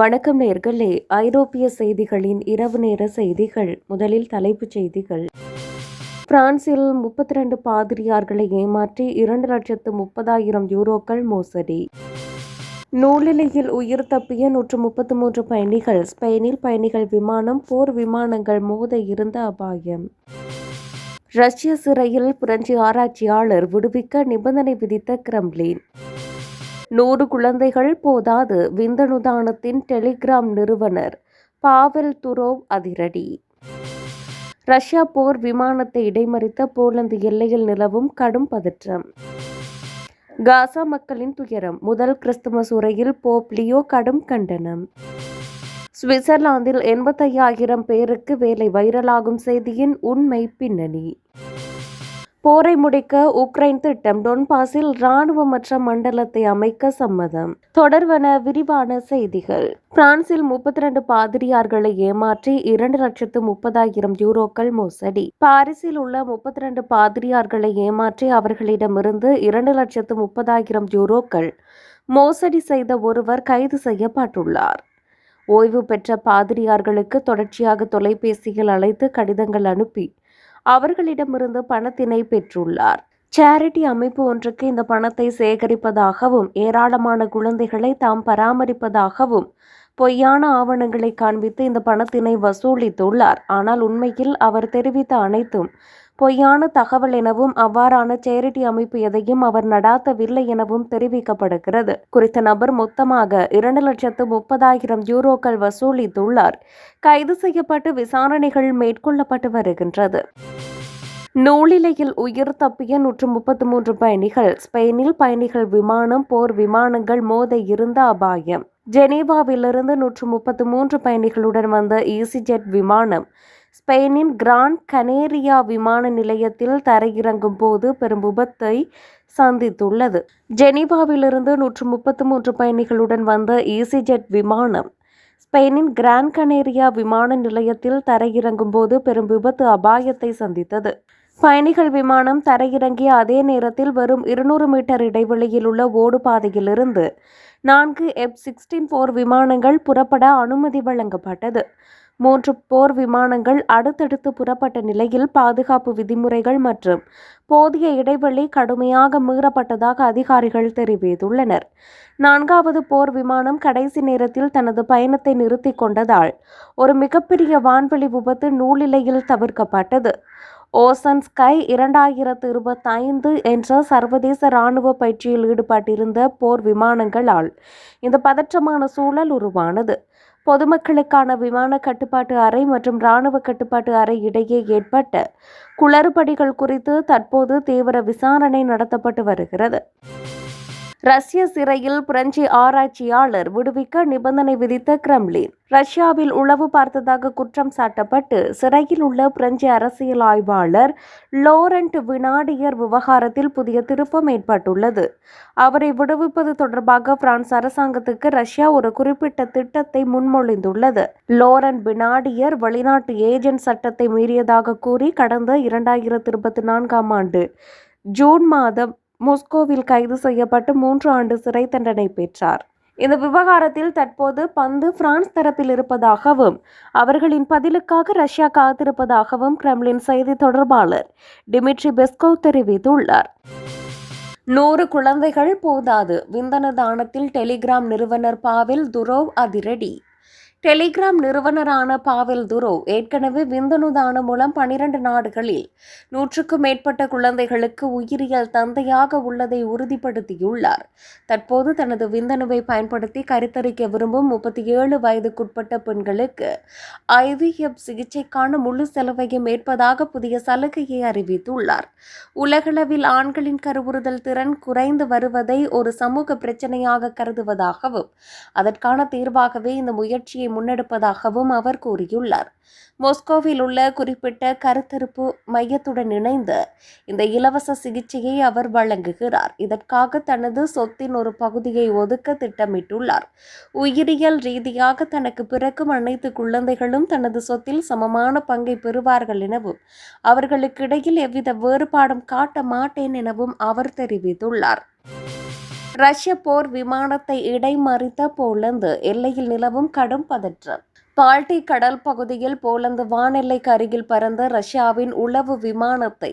வணக்கம் நேர்களே. ஐரோப்பிய செய்திகளின் இரவு நேர செய்திகள் முதலில் தலைப்புச் செய்திகள். பிரான்சில் முப்பத்தி ரெண்டு பாதிரியார்களை ஏமாற்றி இரண்டு லட்சத்து முப்பதாயிரம் யூரோக்கள் மோசடி. நூலிலையில் உயிர் தப்பிய நூற்று முப்பத்தி மூன்று பயணிகள் ஸ்பெயினில் பயணிகள் விமானம் போர் விமானங்கள் மோத இருந்த அபாயம். ரஷ்ய சிறையில் பிரெஞ்சு ஆராய்ச்சியாளர் விடுவிக்க நிபந்தனை விதித்த கிரம்லின் நூறு குழந்தைகள் போதாது விந்தணுதானத்தின் டெலிகிராம் நிறுவனர் பாவெல் துரோவ் அதிரடி. ரஷ்யா போர் விமானத்தை இடைமறித்த போலந்து எல்லையில் நிலவும் கடும் பதற்றம். காசா மக்களின் துயரம் முதல் கிறிஸ்துமஸ் உரையில் போப் லியோ கடும் கண்டனம். சுவிட்சர்லாந்தில் எண்பத்தையாயிரம் பேருக்கு வேலை வைரலாகும் செய்தியின் உண்மை பின்னணி. போரை முடிக்க உக்ரைன் திட்டம் டொன்பாஸில் ராணுவமற்ற மண்டலத்தை அமைக்க சம்மதம். தொடர்வன விரிவான செய்திகள். பிரான்சில் முப்பத்தி ரெண்டு பாதிரியார்களை ஏமாற்றி இரண்டு லட்சத்து முப்பதாயிரம் யூரோக்கள் மோசடி. பாரிஸில் உள்ள முப்பத்தி ரெண்டு பாதிரியார்களை ஏமாற்றி அவர்களிடமிருந்து இரண்டு லட்சத்து முப்பதாயிரம் யூரோக்கள் மோசடி செய்த ஒருவர் கைது செய்யப்பட்டுள்ளார். ஓய்வு பெற்ற பாதிரியார்களுக்கு தொடர்ச்சியாக தொலைபேசியில் அழைத்து கடிதங்கள் அனுப்பி அவர்களிடமிருந்து பணத்தினை பெற்றுள்ளார். சேரிட்டி அமைப்பு ஒன்றுக்கு இந்த பணத்தை சேகரிப்பதாகவும் ஏராளமான குழந்தைகளை தாம் பராமரிப்பதாகவும் பொய்யான ஆவணங்களை காண்பித்து இந்த பணத்தினை வசூலித்துள்ளார். ஆனால் உண்மையில் அவர் தெரிவித்த அனைத்தும் பொய்யான தகவல் எனவும் அவ்வாறான சேரிட்டி அமைப்பு எதையும் அவர் நடாத்தவில்லை எனவும் தெரிவிக்கப்படுகிறது. குறித்த நபர் மொத்தமாக இரண்டு லட்சத்து முப்பதாயிரம் யூரோக்கள் வசூலித்துள்ளார். கைது செய்யப்பட்டு விசாரணைகள் மேற்கொள்ளப்பட்டு வருகின்றது. நூலிலையில் உயிர் தப்பிய நூற்று முப்பத்தி மூன்று பயணிகள் ஸ்பெயினில் பயணிகள் விமானம் போர் விமானங்கள் மோத இருந்த அபாயம். ஜெனீவாவிலிருந்து நூற்று முப்பத்து மூன்று பயணிகளுடன் வந்த ஈசிஜெட் விமானம் ஸ்பெயினின் கிராண்ட் கனேரியா விமான நிலையத்தில் தரையிறங்கும் போது பெரும் விபத்தை சந்தித்துள்ளது. ஜெனீவாவிலிருந்து நூற்று முப்பத்து மூன்று பயணிகளுடன் வந்த ஈசிஜெட் விமானம் ஸ்பெயினின் கிராண்ட் கனேரியா விமான நிலையத்தில் தரையிறங்கும் போது பெரும் விபத்து அபாயத்தை சந்தித்தது. பயணிகள் விமானம் தரையிறங்கிய அதே நேரத்தில் வெறும் இருநூறு மீட்டர் இடைவெளியில் உள்ள ஓடுபாதையிலிருந்து நான்கு எப் சிக்ஸ்டீன் போர் விமானங்கள் புறப்பட அனுமதி வழங்கப்பட்டது. மூன்று போர் விமானங்கள் அடுத்தடுத்து புறப்பட்ட நிலையில் பாதுகாப்பு விதிமுறைகள் மற்றும் போதிய இடைவெளி கடுமையாக மீறப்பட்டதாக அதிகாரிகள் தெரிவித்துள்ளனர். நான்காவது போர் விமானம் கடைசி நேரத்தில் தனது பயணத்தை நிறுத்தி கொண்டதால் ஒரு மிகப்பெரிய வான்வெளி விபத்து நூலிலையில் தவிர்க்கப்பட்டது. ஓசன் ஸ்கை இரண்டாயிரத்து இருபத்தைந்து என்ற சர்வதேச இராணுவ பயிற்சியில் ஈடுபட்டிருந்த போர் விமானங்களால் இந்த பதற்றமான சூழல் உருவானது. பொதுமக்களுக்கான விமான கட்டுப்பாட்டு அறை மற்றும் இராணுவ கட்டுப்பாட்டு அறை இடையே ஏற்பட்ட குளறுபடிகள் குறித்து தற்போது தீவிர விசாரணை நடத்தப்பட்டு வருகிறது. ரஷ்ய சிறையில் பிரெஞ்சு ஆராய்ச்சியாளர் விடுவிக்க நிபந்தனை விதித்த கிரெம்லின் ரஷ்யாவில் உளவு பார்த்ததாக குற்றம் சாட்டப்பட்டு சிறையில் உள்ள பிரெஞ்சு அரசியல் ஆய்வாளர் லோரண்ட் வினாடியர் விவகாரத்தில் புதிய திருப்பம் ஏற்பட்டுள்ளது. அவரை விடுவிப்பது தொடர்பாக பிரான்ஸ் அரசாங்கத்துக்கு ரஷ்யா ஒரு குறிப்பிட்ட திட்டத்தை முன்மொழிந்துள்ளது. லோரன் பினாடியர் வெளிநாட்டு ஏஜென்ட் சட்டத்தை மீறியதாக கூறி கடந்த இரண்டாயிரத்தி இருபத்தி நான்காம் ஆண்டு ஜூன் மாதம் மொஸ்கோவில் கைது செய்யப்பட்டு மூன்று ஆண்டு சிறை தண்டனை பெற்றார். இந்த விவகாரத்தில் தற்போது பந்து பிரான்ஸ் தரப்பில் இருப்பதாகவும் அவர்களின் பதிலுக்காக ரஷ்யா காத்திருப்பதாகவும் கிரெம்லின் செய்தி தொடர்பாளர் டிமிட்ரி பெஸ்கோவ் தெரிவித்துள்ளார். நூறு குழந்தைகள் போதாது விந்தன தானத்தில் டெலிகிராம் நிறுவனர் பாவில் துரோவ் அதிரடி. டெலிகிராம் நிறுவனரான பாவெல் துரோ ஏற்கனவே விந்தணுதானம் மூலம் பனிரண்டு நாடுகளில் நூற்றுக்கும் மேற்பட்ட குழந்தைகளுக்கு உயிரியல் தந்தையாக உள்ளதை உறுதிப்படுத்தியுள்ளார். தற்போது தனது விந்தணுவை பயன்படுத்தி கருத்தரிக்க விரும்பும் முப்பத்தி ஏழு வயதுக்குட்பட்ட பெண்களுக்கு ஐவிஎஃப் சிகிச்சைக்கான முழு செலவையும் ஏற்பதாக புதிய சலுகையை அறிவித்துள்ளார். உலகளவில் ஆண்களின் கருவுறுதல் திறன் குறைந்து வருவதை ஒரு சமூக பிரச்சனையாக கருதுவதாகவும் அதற்கான தீர்வாகவே இந்த முயற்சியை முன்னெடுப்பதாகவும் அவர் கூறியுள்ளார். மொஸ்கோவில் உள்ள குறிப்பிட்ட கருத்தரிப்பு மையத்துடன் இணைந்து இந்த இலவச சிகிச்சையை அவர் வழங்குகிறார். இதற்காக தனது சொத்தின் ஒரு பகுதியை ஒதுக்க திட்டமிட்டுள்ளார். உயிரியல் ரீதியாக தனக்கு பிறக்கும் அனைத்து குழந்தைகளும் தனது சொத்தில் சமமான பங்கை பெறுவார்கள் எனவும் அவர்களுக்கிடையில் எவ்வித வேறுபாடும் காட்ட மாட்டேன் எனவும் அவர் தெரிவித்துள்ளார். ரஷ்ய போர் விமானத்தை இடைமறித்த போலந்து எல்லையில் நிலவும் கடும் பதற்றம். பால்டிக் கடல் பகுதியில் போலந்து வானெல்லைக்கு அருகில் பறந்த ரஷ்யாவின் உளவு விமானத்தை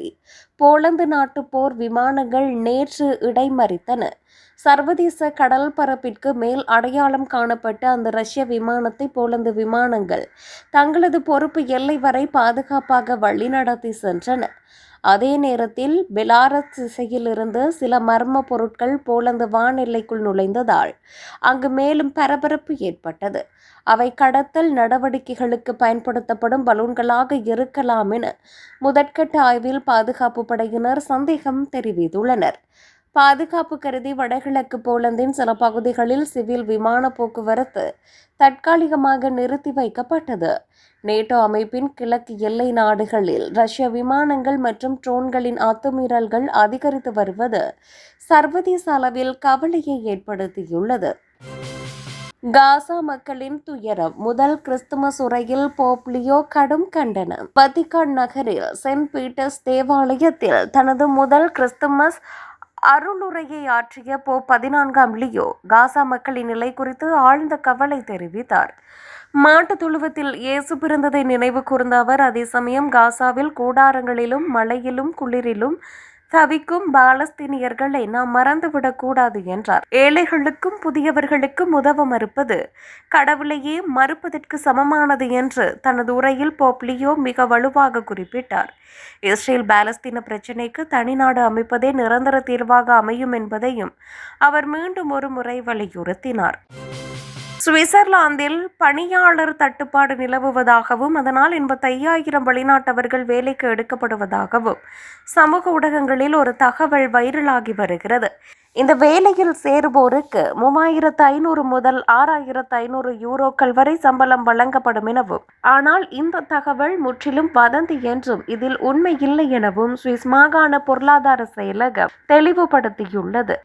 போலந்து நாட்டு போர் விமானங்கள் நேற்று இடைமறித்தன. சர்வதேச கடல் பரப்பிற்கு மேல் அடையாளம் காணப்பட்ட அந்த ரஷ்ய விமானத்தை போலந்து விமானங்கள் தங்களது பொறுப்பு எல்லை வரை பாதுகாப்பாக வழிநடத்தி சென்றன. அதே நேரத்தில் பெலாரஸ் திசையிலிருந்து சில மர்ம பொருட்கள் போலந்து வானெல்லைக்குள் நுழைந்ததால் அங்கு மேலும் பரபரப்பு ஏற்பட்டது. அவை கடத்தல் நடவடிக்கைகளுக்கு பயன்படுத்தப்படும் பலூன்களாக இருக்கலாம் என முதற்கட்ட ஆய்வில் பாதுகாப்பு படையினர் சந்தேகம் தெரிவித்துள்ளனர். பாதுகாப்பு கருதி வடகிழக்கு போலந்தின் சில பகுதிகளில் சிவில் விமான போக்குவரத்து தற்காலிகமாக நிறுத்தி வைக்கப்பட்டது. நேட்டோ அமைப்பின் கிழக்கு எல்லை நாடுகளில் ரஷ்ய விமானங்கள் மற்றும் ட்ரோன்களின் அத்துமீறல்கள் அதிகரித்து வருவது சர்வதேச அளவில் கவலையை ஏற்படுத்தியுள்ளது. காசா மக்களின் துயரம் முதல் கிறிஸ்துமஸ் உரையில் போப்லியோ கடும் கண்டனம். வத்திகான் நகரில் சென்ட் பீட்டர்ஸ் தேவாலயத்தில் தனது முதல் கிறிஸ்துமஸ் அருளுரையை ஆற்றிய போ பதினான்காம் லியோ காசா மக்களின் நிலை குறித்து ஆழ்ந்த கவலை தெரிவித்தார். மாட்டு தொழுவத்தில் இயேசு பிறந்ததை நினைவு கூர்ந்த அவர் அதே சமயம் காசாவில் கூடாரங்களிலும் மழையிலும் குளிரிலும் தவிக்கும் பாலஸ்தீனியர்களை நாம் மறந்துவிடக்கூடாது என்றார். ஏழைகளுக்கும் புதியவர்களுக்கும் உதவ மறுப்பது கடவுளையே மறுப்பதற்கு சமமானது என்று தனது உரையில் போப்லியோ மிக வலுவாக குறிப்பிட்டார். இஸ்ரேல் பாலஸ்தீன பிரச்சினைக்கு தனிநாடு அமைப்பதே நிரந்தர தீர்வாக அமையும் என்பதையும் அவர் மீண்டும் ஒரு முறை வலியுறுத்தினார். சுவிட்சர்லாந்தில் பணியாளர் தட்டுப்பாடு நிலவுவதாகவும் அதனால் எண்பத்தையாயிரம் வெளிநாட்டவர்கள் வேலைக்கு எடுக்கப்படுவதாகவும் சமூக ஊடகங்களில் ஒரு தகவல் வைரலாகி வருகிறது. இந்த வேலையில் சேருவோருக்கு மூவாயிரத்து ஐநூறு முதல் ஆறாயிரத்து ஐநூறு யூரோக்கள் வரை சம்பளம் வழங்கப்படும் எனவும் ஆனால் இந்த தகவல் முற்றிலும் வதந்தி என்றும் இதில் உண்மை இல்லை எனவும் சுவிஸ் மாகாண பொருளாதார செயலகம் தெளிவுபடுத்தியுள்ளது.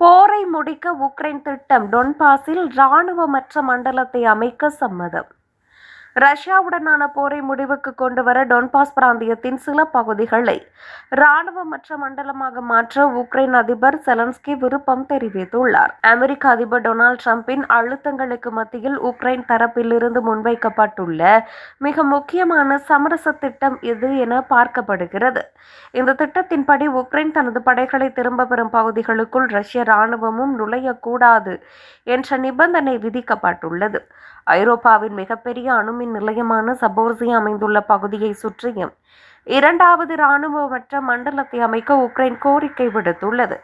போரை முடிக்க உக்ரைன் திட்டம் டொன்பாஸில் இராணுவமற்ற மண்டலத்தை அமைக்க சம்மதம். ரஷ்யாவுடனான போரை முடிவுக்கு கொண்டு வர டொன்பாஸ் பிராந்தியத்தின் சில பகுதிகளை இராணுவமற்ற மண்டலமாக மாற்ற உக்ரைன் அதிபர் செலன்ஸ்கி விருப்பம் தெரிவித்துள்ளார். அமெரிக்க அதிபர் டொனால்ட் டிரம்பின் அழுத்தங்களுக்கு மத்தியில் உக்ரைன் தரப்பிலிருந்து முன்வைக்கப்பட்டுள்ள மிக முக்கியமான சமரச திட்டம் இது என பார்க்கப்படுகிறது. இந்த திட்டத்தின்படி உக்ரைன் தனது படைகளை திரும்ப பெறும் பகுதிகளுக்குள் ரஷ்ய இராணுவமும் நுழையக்கூடாது என்ற நிபந்தனை விதிக்கப்பட்டுள்ளது. ஐரோப்பாவின் மிகப்பெரிய அணு அணுமின் நிலையமான சபோர்சியா அமைந்துள்ள பகுதியை சுற்றியும் இரண்டாவது இராணுவமற்ற மண்டலத்தை அமைக்க உக்ரைன் கோரிக்கை விடுத்துள்ளது.